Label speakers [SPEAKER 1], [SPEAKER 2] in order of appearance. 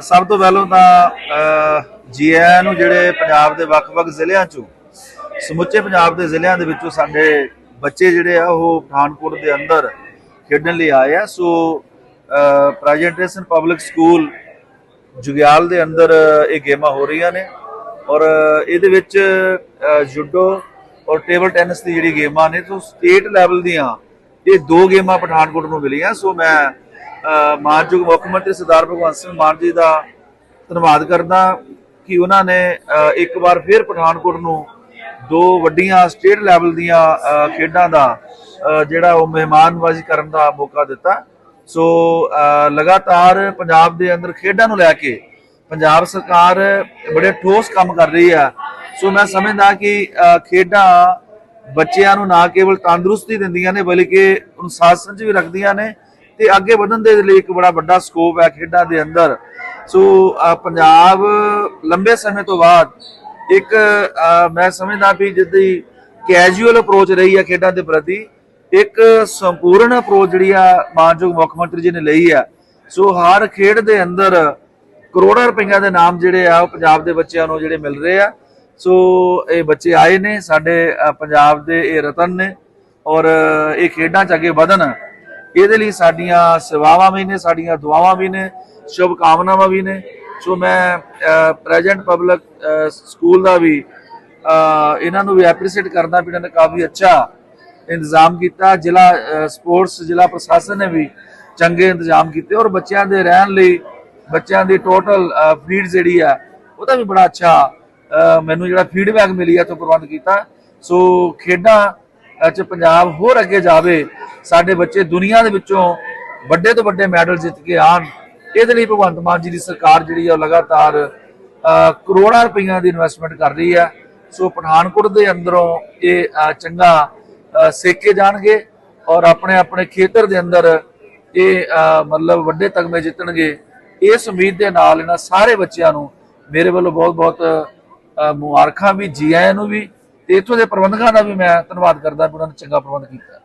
[SPEAKER 1] ਸਭ ਤੋਂ ਪਹਿਲਾਂ ਤਾਂ ਜੀ ਆਇਆਂ ਨੂੰ ਜਿਹੜੇ ਪੰਜਾਬ ਦੇ ਵੱਖ-ਵੱਖ ਜ਼ਿਲ੍ਹਿਆਂ ਚੋਂ ਸਮੁੱਚੇ ਪੰਜਾਬ ਦੇ ਜ਼ਿਲ੍ਹਿਆਂ ਦੇ ਵਿੱਚੋਂ ਸਾਡੇ ਬੱਚੇ ਜਿਹੜੇ ਆ ਉਹ ਪਠਾਨਕੋਟ ਦੇ ਅੰਦਰ ਖੇਡਣ ਲਈ ਆਏ ਆ। So presentation public school Jugial ਦੇ ਅੰਦਰ ਇਹ ਗੇਮਾਂ ਹੋ ਰਹੀਆਂ ਨੇ। ਔਰ ਇਹਦੇ ਵਿੱਚ ਅ, ਔਰ ਟੇਬਲ ਟੈਨਿਸ ਦੀ ਜਿਹੜੀ ਗੇਮਾਂ ਨੇ ਤੋਂ ਸਟੇਟ ਲੈਵਲ ਦੀਆਂ ਇਹ ਦੋ ਗੇਮਾਂ ਪਠਾਨਕੋਟ ਨੂੰ ਮਿਲੀਆਂ। ਸੋ ਮੈਂ ਮਾਨਯੋਗ ਮੁੱਖ ਮੰਤਰੀ ਸਰਦਾਰ ਭਗਵੰਤ ਸਿੰਘ ਮਾਨ ਜੀ ਦਾ ਧੰਨਵਾਦ ਕਰਦਾ ਕਿ ਉਹਨਾਂ ਨੇ ਇੱਕ ਵਾਰ ਫਿਰ ਪਠਾਨਕੋਟ ਨੂੰ ਦੋ ਵੱਡੀਆਂ ਸਟੇਟ ਲੈਵਲ ਦੀਆਂ ਖੇਡਾਂ ਦਾ ਜਿਹੜਾ ਉਹ ਮਹਿਮਾਨਵਾਜ਼ੀ ਕਰਨ ਦਾ ਮੌਕਾ ਦਿੱਤਾ। ਸੋ ਲਗਾਤਾਰ ਪੰਜਾਬ ਦੇ ਅੰਦਰ ਖੇਡਾਂ ਨੂੰ ਲੈ ਕੇ ਪੰਜਾਬ ਸਰਕਾਰ ਬੜੇ ਠੋਸ ਕੰਮ ਕਰ ਰਹੀ ਹੈ ਸੋ ਮੈਂ ਸਮਝਦਾ ਕਿ ਖੇਡਾਂ ਬੱਚਿਆਂ ਨੂੰ ਨਾ ਕੇਵਲ ਤੰਦਰੁਸਤੀ ਦਿੰਦੀਆਂ ਨੇ, ਬਲਕਿ ਅਨੁਸ਼ਾਸਨ ਚ ਵੀ ਰੱਖਦੀਆਂ ਨੇ ਤੇ ਅੱਗੇ ਵਧਣ ਦੇ ਲਈ ਇੱਕ ਬੜਾ ਵੱਡਾ ਸਕੋਪ ਹੈ ਖੇਡਾਂ ਦੇ ਅੰਦਰ। ਸੋ ਪੰਜਾਬ ਲੰਬੇ ਸਮੇਂ ਤੋਂ ਬਾਅਦ ਇੱਕ ਮੈਂ ਸਮਝਦਾ ਵੀ ਜਿੱਦੀ ਕੈਜੂਅਲ ਅਪਰੋਚ ਰਹੀ ਹੈ ਖੇਡਾਂ ਦੇ ਪ੍ਰਤੀ, ਇੱਕ ਸੰਪੂਰਨ ਅਪਰੋਚ ਜਿਹੜੀ ਆ ਮਾਨਯੋਗ ਮੁੱਖ ਮੰਤਰੀ ਜੀ ਨੇ ਲਈ ਆ ਸੋ, ਹਰ ਖੇਡ ਦੇ ਅੰਦਰ ਕਰੋੜਾਂ ਰੁਪਈਆ ਦੇ ਨਾਮ ਜਿਹੜੇ ਆ ਉਹ ਪੰਜਾਬ ਦੇ ਬੱਚਿਆਂ ਨੂੰ ਜਿਹੜੇ ਮਿਲ ਰਹੇ ਆ। ਸੋ, ਇਹ ਬੱਚੇ ਆਏ ਨੇ, ਸਾਡੇ ਪੰਜਾਬ ਦੇ ਇਹ ਰਤਨ ਨੇ ਔਰ ਇਹ ਖੇਡਾਂ 'ਚ ਅੱਗੇ ਵਧਣ। ਇਹਦੇ ਲਈ ਸਾਡੀਆਂ ਸੇਵਾਵਾਂ ਵੀ ਨੇ, ਸਾਡੀਆਂ ਦੁਆਵਾਂ ਵੀ ਨੇ ਸ਼ੁਭ ਕਾਮਨਾਵਾਂ ਵੀ ਨੇ। ਸੋ ਮੈਂ ਪ੍ਰੈਜ਼ੈਂਟ ਪਬਲਿਕ ਸਕੂਲ ਦਾ ਵੀ ਇਹਨਾਂ ਨੂੰ ਵੀ ਐਪਰੀਸ਼ੀਏਟ ਕਰਦਾ ਵੀ ਇਹਨਾਂ ਨੇ ਕਾਫੀ ਅੱਛਾ ਇੰਤਜ਼ਾਮ ਕੀਤਾ। ਜ਼ਿਲ੍ਹਾ ਸਪੋਰਟਸ ਜ਼ਿਲ੍ਹਾ ਪ੍ਰਸ਼ਾਸਨ ਨੇ ਵੀ ਚੰਗੇ ਇੰਤਜ਼ਾਮ ਕੀਤੇ ਔਰ ਬੱਚਿਆਂ ਦੇ ਰਹਿਣ ਲਈ, ਬੱਚਿਆਂ ਦੀ ਟੋਟਲ ਫੀਡ ਜਿਹੜੀ ਆ ਉਹਦਾ ਵੀ ਬੜਾ ਅੱਛਾ ਮੈਨੂੰ ਜਿਹੜਾ ਫੀਡਬੈਕ ਮਿਲੀ ਆ ਤੋਂ ਪ੍ਰਬੰਧ ਕੀਤਾ। ਸੋ ਖੇਡਾਂ ਚ ਪੰਜਾਬ ਹੋਰ ਅੱਗੇ ਜਾਵੇ, ਸਾਡੇ ਬੱਚੇ ਦੁਨੀਆ ਦੇ ਵਿੱਚੋਂ ਵੱਡੇ ਤੋਂ ਵੱਡੇ ਮੈਡਲ ਜਿੱਤ ਕੇ ਆਣ ਇਹਦੇ ਲਈ ਭਗਵੰਤ ਮਾਨ ਜੀ ਦੀ ਸਰਕਾਰ ਜਿਹੜੀ ਆ ਉਹ ਲਗਾਤਾਰ ਕਰੋੜਾਂ ਰੁਪਈਆ ਦੀ ਇਨਵੈਸਟਮੈਂਟ ਕਰ ਰਹੀ ਆ। ਸੋ ਪਠਾਨਕੋਟ ਦੇ ਅੰਦਰੋਂ ਇਹ ਚੰਗਾ ਸੇਕੇ ਜਾਣਗੇ ਔਰ ਆਪਣੇ ਆਪਣੇ ਖੇਤਰ ਦੇ ਅੰਦਰ ਇਹ ਮਤਲਬ ਵੱਡੇ ਤਗਮੇ ਜਿੱਤਣਗੇ। ਇਸ ਉਮੀਦ ਦੇ ਨਾਲ ਇਹਨਾਂ ਸਾਰੇ ਬੱਚਿਆਂ ਨੂੰ ਮੇਰੇ ਵੱਲੋਂ ਬਹੁਤ ਬਹੁਤ ਮੁਬਾਰਕਾਂ ਵੀ ਜੀ ਆਇਆਂ ਨੂੰ ਵੀ ਤੇ ਇੱਥੋਂ ਦੇ ਪ੍ਰਬੰਧਕਾਂ ਦਾ ਵੀ ਮੈਂ ਧੰਨਵਾਦ ਕਰਦਾ ਵੀ ਉਹਨਾਂ ਨੇ ਚੰਗਾ ਪ੍ਰਬੰਧ ਕੀਤਾ।